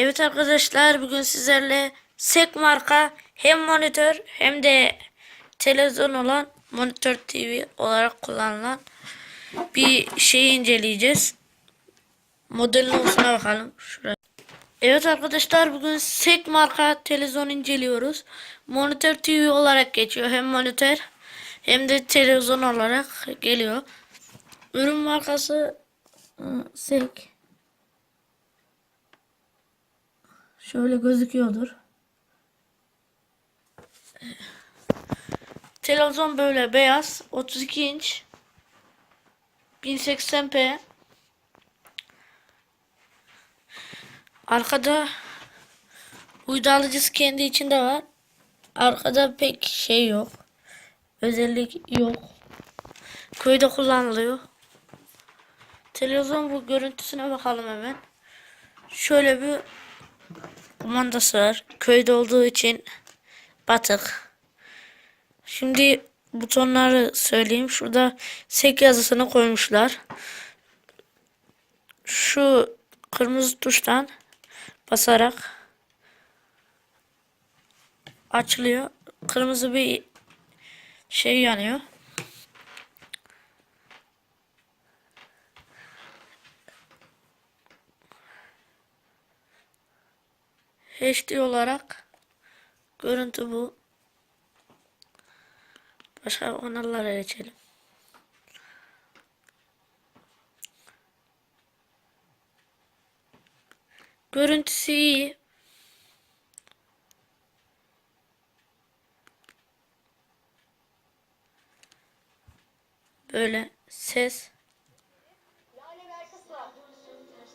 Evet arkadaşlar bugün sizlerle SEK marka hem monitör hem de televizyon olan monitör TV olarak kullanılan bir şeyi inceleyeceğiz. Modelin olsuna bakalım. Şuraya. Evet arkadaşlar bugün SEK marka televizyon inceliyoruz. Monitör TV olarak geçiyor. Hem monitör hem de televizyon olarak geliyor. Ürün markası ıı, SEK. Şöyle gözüküyordur. Televizyon böyle beyaz. 32 inç. 1080p. Arkada uydu alıcısı kendi içinde var. Arkada pek şey yok. Özellik yok. Köyde kullanılıyor. Televizyon bu görüntüsüne bakalım hemen. Şöyle bir kumandası var. Köyde olduğu için batık. Şimdi butonları söyleyeyim. Şurada sek yazısını koymuşlar. Şu kırmızı tuştan basarak açılıyor. Kırmızı bir şey yanıyor. HD olarak görüntü bu. Başka kanallara geçelim. Görüntüsü iyi. Böyle ses.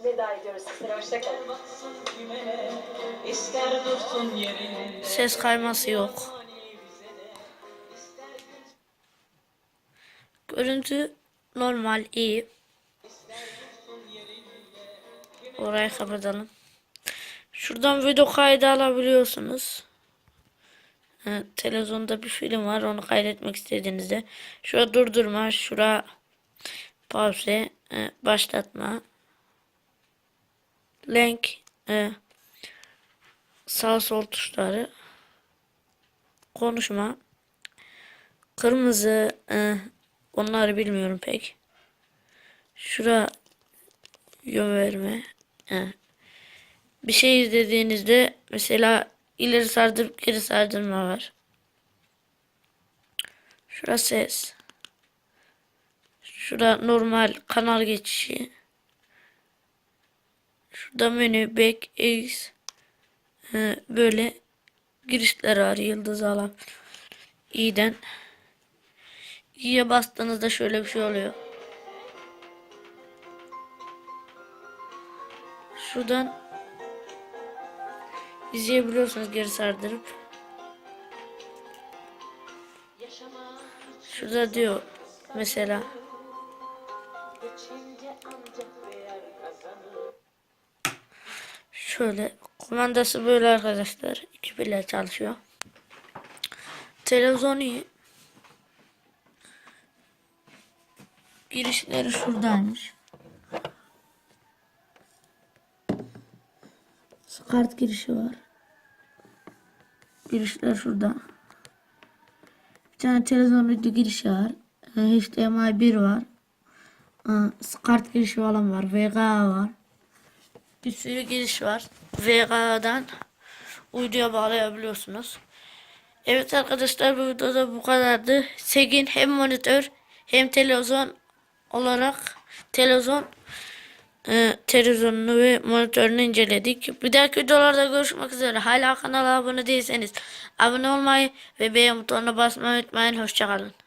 Veda ediyoruz sizlere. Hoşçakalın. Ses kayması yok. Görüntü normal iyi. Orayı kapatalım. Şuradan video kaydı alabiliyorsunuz. Ha, televizyonda bir film var onu kaydetmek istediğinizde. Şurada durdurma, şura pause, e, başlatma. Link, e, sağ sol tuşları. Konuşma. Kırmızı, e, onları bilmiyorum pek. Şura yön verme. E, bir şey izlediğinizde mesela ileri sardırıp geri sardırma var. Şura ses. Şura normal kanal geçişi. Şurada menü, back, X. Ee, böyle girişler var. Yıldız alan. İyiden. İyiye bastığınızda şöyle bir şey oluyor. Şuradan izleyebiliyorsunuz geri sardırıp. Şurada diyor mesela şöyle kumandası böyle arkadaşlar. İki pille çalışıyor. Televizyon iyi. Girişleri şuradaymış. Kart girişi var. Girişler şurada. Bir tane televizyon video girişi var. Ee, HDMI 1 var. Ee, Kart girişi falan var. VGA var. Bir sürü giriş var. VGA'dan uyduya bağlayabiliyorsunuz. Evet arkadaşlar bu videoda bu kadardı. Segin hem monitör hem televizyon olarak televizyon e, televizyonunu ve monitörünü inceledik. Bir dahaki videolarda görüşmek üzere. Hala kanala abone değilseniz abone olmayı ve beğen butonuna basmayı unutmayın. Hoşçakalın.